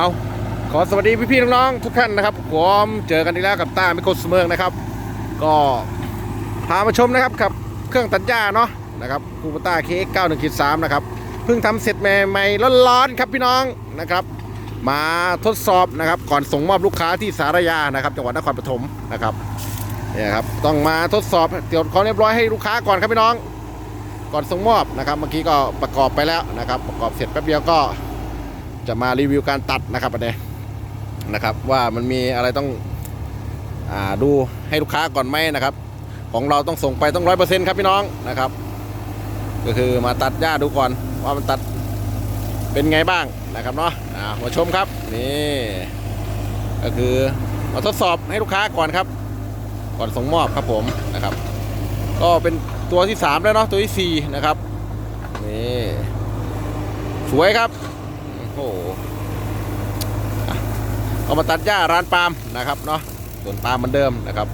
เอาขอสวัสดีพี่ๆน้องๆทุกท่านนะครับผมเจอกันอีกแล้วกับต้ามิโคสเมิร์กนะครับ ก็พามาชมนะครับกับเครื่องตัดหญ้าเนาะนะครับคูปต้าเคเก้าหนึ่งสามนะครับเพิ่งทำเสร็จใหม่ๆร้อนๆครับพี่น้องนะครับ มาทดสอบนะครับ ก่อนส่งมอบลูกค้าที่สารยานะครับจังหวัดนครปฐมนะครับเนี่ยครับต้องมาทดสอบเตรียมของเรียบร้อยให้ลูกค้าก่อนครับพี่น้อง ก่อนส่งมอบนะครับ เมื่อกี้ก็ประกอบไปแล้วนะครับ ประกอบเสร็จแป๊บเดียวก็ จะมารีวิวการตัดนะครับอันนี้นะครับ ว่ามันมีอะไรต้องอดูให้ลูกค้าก่อนไหมนะครับ ของเราต้องส่งไปต้องร้อยเปอร์เซ็นต์ครับพี่น้องนะครับ ก็คือมาตัดหญ้าดูก่อนว่ามันตัดเป็นไงบ้างนะครับเนาะมาชมครับนี่ก็คือมาทดสอบให้ลูกค้าก่อนครับ ก่อนส่งมอบครับผมนะครับ ก็เป็นตัวที่ 3 แล้วเนาะตัวที่ 4 นะครับนี่สวยครับ โอ้เอามาตัดหญ้าร้านปาล์มนะครับเนาะสวนปาล์มเหมือนเดิมนะครับ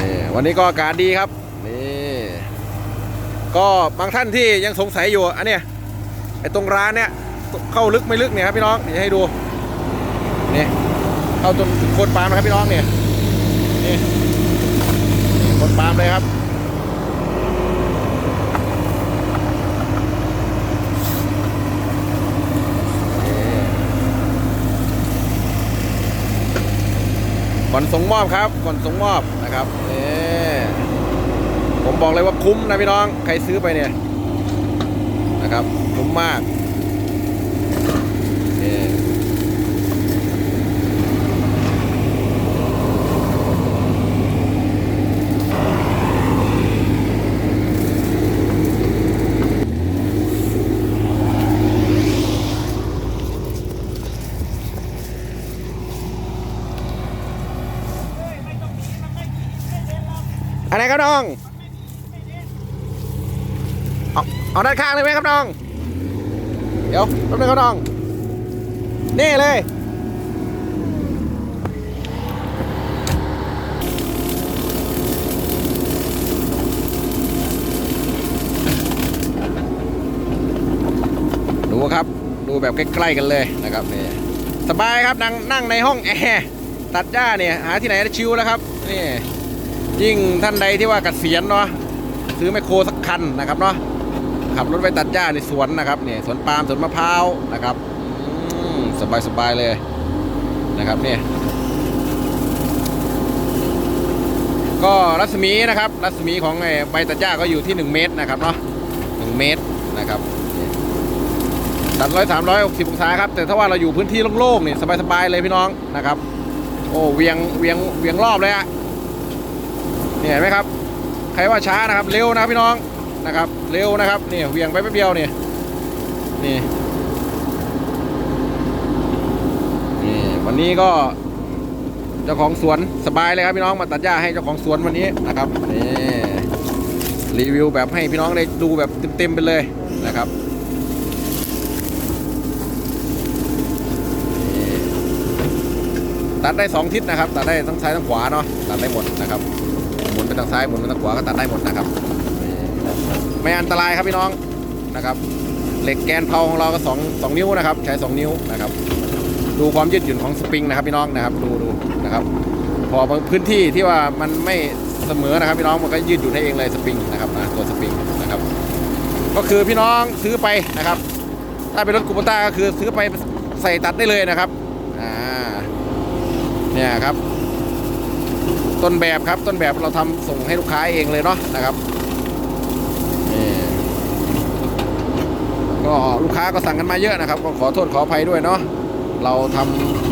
นี่วันนี้ก็อากาศดีครับ นี่ก็บางท่านที่ยังสงสัยอยู่อันเนี้ยไอ้ตรงร้านเนี้ยเข้าลึกไม่ลึกเนี่ยครับพี่น้องนี่ให้ดู เข้าจนถึงโคนปาล์มนะครับพี่น้องเนี่ยนี่โคนปาล์มเลยครับก่อนส่งมอบครับก่อนส่งมอบนะครับนี่ผมบอกเลยว่าคุ้มนะพี่น้อง ใครซื้อไปเนี่ยนะครับคุ้มมาก อะไรครับน้อง เอาเอาด้านข้างเลยไหมครับน้อง เดี๋ยวแป๊บนึงครับน้อง นี่เลย ดูครับ ดูแบบใกล้ๆกันเลยนะครับนี่สบายครับนั่งนั่งในห้องแอร์ตัดหญ้าเนี่ย หาที่ไหนได้ชิวแล้วครับ นี่ ยิ่งท่านใดที่ว่าเกษียณเนาะซื้อไมโครสักคันนะครับเนาะขับรถไปตัดหญ้าในสวนนะครับเนี่ยสวนปาล์มสวนมะพร้าวนะครับสบายสบายเลยนะครับเนี่ยก็รัศมีนะครับ รัศมีของไอ้ใบตัดหญ้าก็อยู่ที่ 1 เมตรนะครับเนาะ1เมตรนะครับตัดร้อยสามร้อยหกสิบองศาครับ แต่ถ้าว่าเราอยู่พื้นที่โล่งๆเนี่ยสบายๆเลยพี่น้องนะครับ โอ้เวียงเวียงเวียงรอบเลยอะ นี่เห็นไหมครับ ใครว่าช้านะครับ เร็วนะครับพี่น้องนะครับ เร็วนะครับนี่เหวียงไปแป๊บเดียวนี่นี่นี่วันนี้ก็เจ้าของสวนสบายเลยครับพี่น้องมาตัดหญ้าให้เจ้าของสวนวันนี้นะครับนี่รีวิวแบบให้พี่น้องได้ดูแบบเต็มๆไปเลยนะครับตัดได้สองทิศนะครับ ตัดได้ทั้งซ้ายทั้งขวาเนาะตัดได้หมดนะครับ นไปทางซ้ายหมุนไปทางขวาก็ตัดได้หมดนะครับ ไม่อันตรายครับพี่น้องนะครับเหล็กแกนเพาของเราก็สองสองนิ้วนะครับ ใช้สองนิ้วนะครับ ดูความยืดหยุ่นของสปริงนะครับพี่น้องนะครับดูดูนะครับ พอบางพื้นที่ที่ว่ามันไม่เสมอนะครับพี่น้องมันก็ยืดหยุ่นได้เองเลยสปริงนะครับนะตัวสปริงนะครับ ก็คือพี่น้องซื้อไปนะครับ ถ้าเป็นรถคูปต้าก็คือซื้อไปใส่ตัดได้เลยนะครับอ่าเนี่ยครับ ต้นแบบครับต้นแบบเราทำส่งให้ลูกค้าเองเลยเนาะนะครับนี่ก็ลูกค้าก็สั่งกันมาเยอะนะครับ ก็ขอโทษขออภัยด้วยเนาะเราท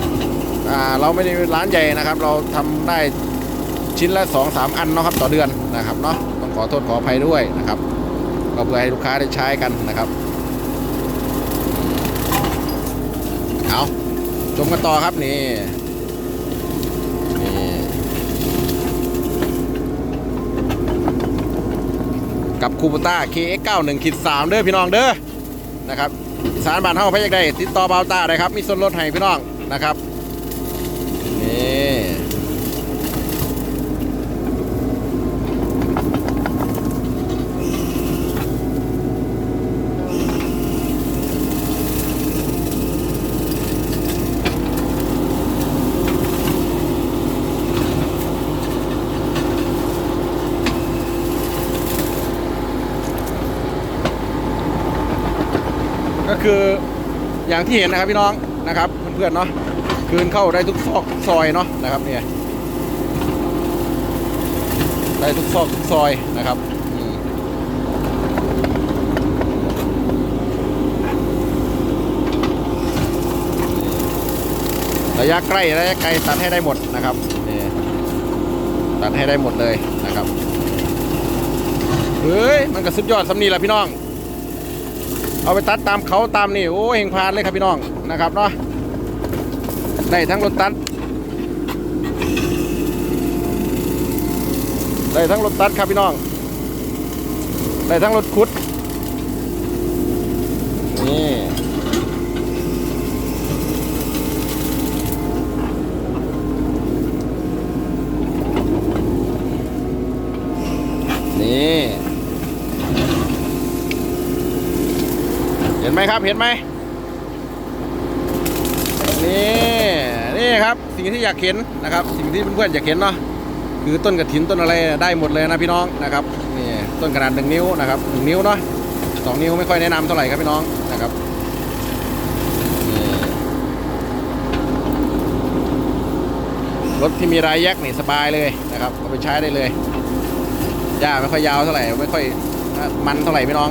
ำอ่าเราไม่ได้ร้านใหญ่นะครับ เราทำได้ชิ้นละสองสามอันเนาะครับต่อเดือนนะครับเนาะต้องขอโทษขออภัยด้วยนะครับ ก็เพื่อให้ลูกค้าได้ใช้กันนะครับเอาชมกันต่อครับนี่ กับคูปต้า KX91 ขีด3เด้อพี่น้องเด้อนะครับสารบานเฮาพะยักได้ติดต่อเบาตาได้ครับ มีส่วนลดให้พี่น้องนะครับ คืออย่างที่เห็นนะครับพี่น้องนะครับเพื่อนๆเนาะคืนเข้าได้ทุกซอกทุกซอยเนาะนะครับเนี่ยได้ทุกซอกทุกซอยนะครับระยะใกล้ระยะไกลตัดให้ได้หมดนะครับนี่ตัดให้ได้หมดเลยนะครับเฮ้ยมันก็สุดยอดสำนีแหละพี่น้อง เอาไปตัดตามเขาตามนี่โอ้เฮงพานเลยครับพี่น้องนะครับเนาะได้ทั้งรถตัดได้ทั้งรถตัดครับพี่น้องได้ทั้งรถขุดนี่นี่ เห็น ไหมครับเห็นไหมนี่นี่ครับสิ่งที่อยากเห็นนะครับ สิ่งที่เพื่อนๆอยากเห็นเนาะคือต้นกระถินต้นอะไรได้หมดเลยนะพี่น้องนะครับนี่ต้นขนาดหนึ่งนิ้วนะครับหนึ่งนิ้วเนาะสองนิ้วไม่ค่อยแนะนำเท่าไหร่ครับพี่น้องนะครับรถที่มีรายแยกนี่สบายเลยนะครับเอาไปใช้ได้เลยหญ้าไม่ค่อยยาวเท่าไหร่ไม่ค่อยมันเท่าไหร่พี่น้อง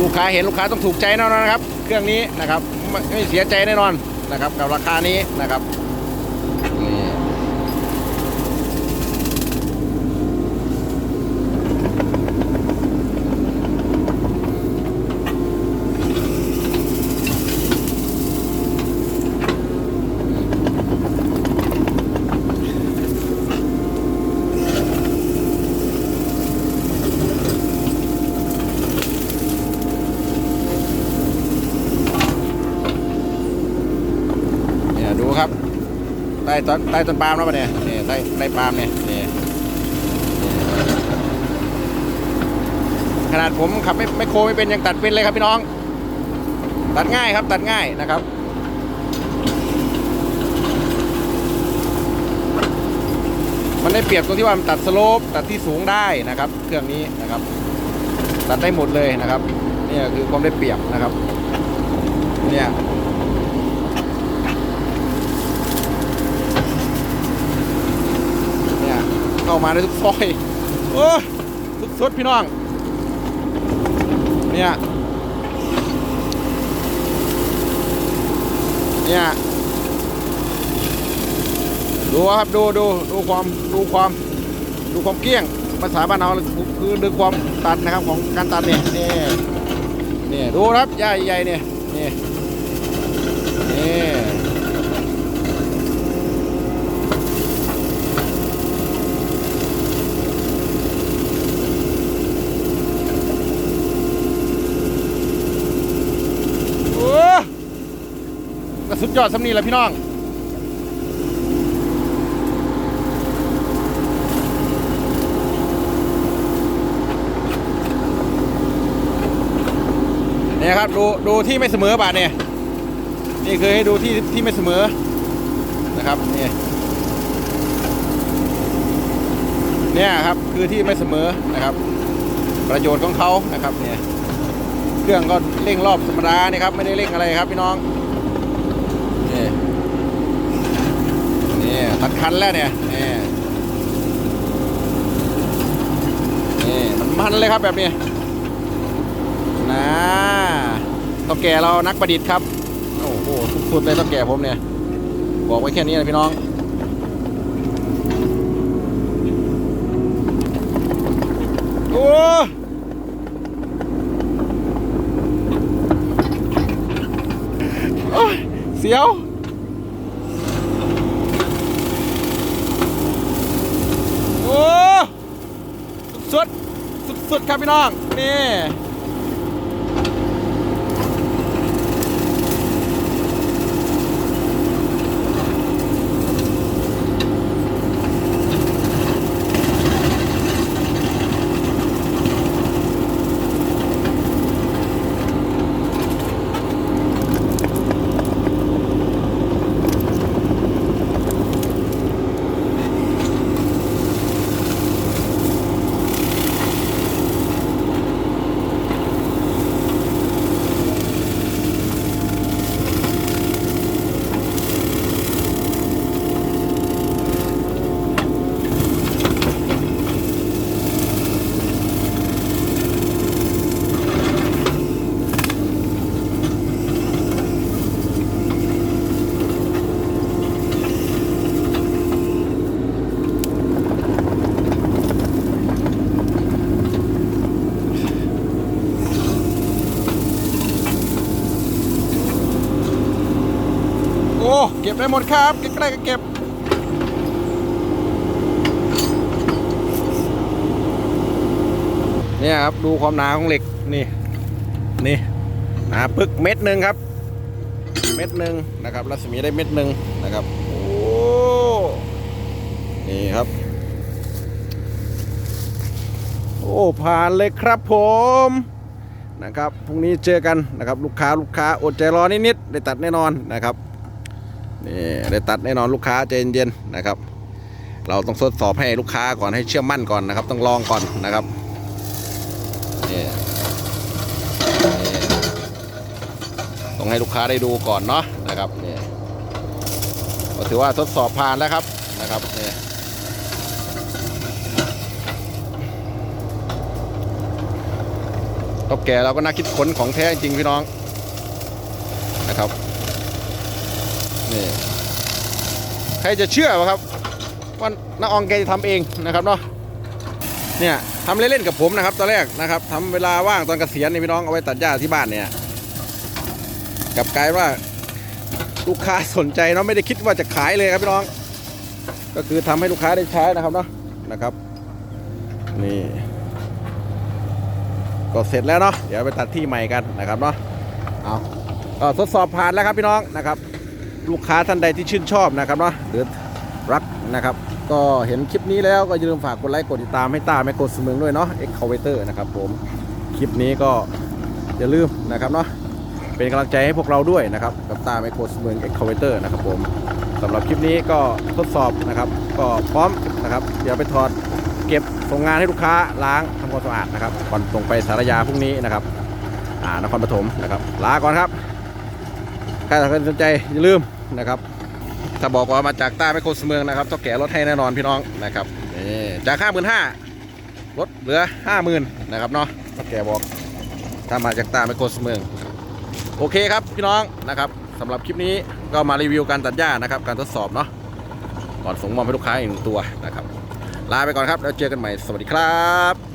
ลูกค้าเห็นลูกค้าต้องถูกใจแน่นอนนะครับ เครื่องนี้นะครับไม่ไม่เสียใจแน่นอนนะครับ กับราคานี้นะครับ ครับใต้ต้นใต้ต้นปาล์มแล้วปะเนี่ยนี่ใต้ใต้ปาล์มเนี่ยนี่ขนาดผมขับไม่ไม่โคไม่เป็นยังตัดเป็นเลยครับพี่น้อง ตัดง่ายครับตัดง่ายนะครับมันได้เปรียบตรงที่ว่ามันตัดสโลปตัดที่สูงได้นะครับ เครื่องนี้นะครับ ตัดได้หมดเลยนะครับเนี่ยคือความได้เปรียบนะครับเนี่ย เข้ามาได้ทุกซอยโอ้ทุกสุดพี่น้อง เนี่ย เนี่ย ดูครับดูดูดูความดูความดูความเกลี้ยงภาษาบ้านเราคือดูความตัดนะครับของการตัดเนี่ยนี่นี่ดูครับใหญ่ใหญ่เนี่ยนี่นี่ โอ้ ก็สุดยอดสำนีแหละพี่น้องเนี่ยครับดูดูที่ไม่เสมอบาทเนี่ยนี่คือให้ดูที่ที่ไม่เสมอนะครับนี่เนี่ยครับคือที่ไม่เสมอนะครับ ประโยชน์ของเขานะครับเนี่ยเครื่องก็เร่งรอบธรรมดานี่ครับไม่ได้เร่งอะไรครับพี่น้อง นี่นี่ตันคันแล้วเนี่ยนี่นี่มันมันเลยครับแบบนี้นะต้องแก่เรานักประดิษฐ์ครับ โอ้โหสุดๆเลยต้องแก่ผมเนี่ย บอกไว้แค่นี้นะพี่น้อง โอ้ โอ้ย เสียว โอ้ สุดสุดสุดๆครับพี่น้อง นี่ ได้หมดครับใกล้ๆก็เก็บเนี่ยครับดูความหนาของเหล็กนี่นี่หนาปึกเม็ดหนึ่งครับ เม็ดหนึ่งนะครับรัศมีได้เม็ดหนึ่งนะครับโอ้นี่ครับ โอ้ผ่านเลยครับผมนะครับพรุ่งนี้เจอกันนะครับลูกค้าลูกค้าอดใจรอนิดๆได้ตัดแน่นอนนะครับ นี่ได้ตัดแน่นอนลูกค้าใจเย็นๆนะครับ เราต้องทดสอบให้ลูกค้าก่อนให้เชื่อมั่นก่อนนะครับ ต้องลองก่อนนะครับนี่ต้องให้ลูกค้าได้ดูก่อนเนาะนะครับนี่ก็ถือว่าทดสอบผ่านแล้วครับนะครับนี่ตบแก่เราก็น่าคิดค้นของแท้จริงพี่น้องนะครับ นี่ใครจะเชื่อวะครับว่าน้าอองแกจะทำเองนะครับเนาะเนี่ยทำเล่นๆกับผมนะครับตอนแรกนะครับทำเวลาว่างตอนเกษียณนี่พี่น้องเอาไว้ตัดหญ้าที่บ้านเนี่ยกลับกลายว่าลูกค้าสนใจเนาะไม่ได้คิดว่าจะขายเลยครับพี่น้อง ก็คือทำให้ลูกค้าได้ใช้นะครับเนาะนะครับนี่ก็เสร็จแล้วเนาะเดี๋ยวไปตัดที่ใหม่กันนะครับเนาะเอาก็ทดสอบผ่านแล้วครับพี่น้องนะครับ ลูกค้าท่านใดที่ชื่นชอบนะครับเนาะหรือรักนะครับ ก็เห็นคลิปนี้แล้วก็อย่าลืมฝากกดไลค์กดติดตามให้ตาแมโกสเมืองด้วยเนาะ e x c a v a t o r นะครับผมคลิปนี้ก็อย่าลืมนะครับเนาะเป็นกำลังใจให้พวกเราด้วยนะครับกับตาแมโกสเมือง e x c a v a t o r นะครับผมสำหรับคลิปนี้ก็ทดสอบนะครับ ก็พร้อมนะครับ เดี๋ยวไปถอดเก็บส่งงานให้ลูกค้าล้างทำความสะอาดนะครับก่อนส่งไปสารยาพรุ่งนี้นะครับ อ่านครปฐมนะครับลาก่อนครับ ใครสนใจอย่าลืมนะครับ ถ้าบอกว่ามาจากใต้ไม่โคสเมืองนะครับต้องแก่ลดให้แน่นอนพี่น้องนะครับจากห้าหมื่นห้าลดเหลือห้าหมื่นนะครับเนาะต้องแก่บอกถ้ามาจากใต้ไม่โคสเมือง โอเคครับพี่น้องนะครับสำหรับคลิปนี้ก็มารีวิวการตัดหญ้านะครับ การทดสอบเนาะก่อนส่งมอบให้ลูกค้าอีกหนึ่งตัวนะครับลาไปก่อนครับแล้วเจอกันใหม่สวัสดีครับ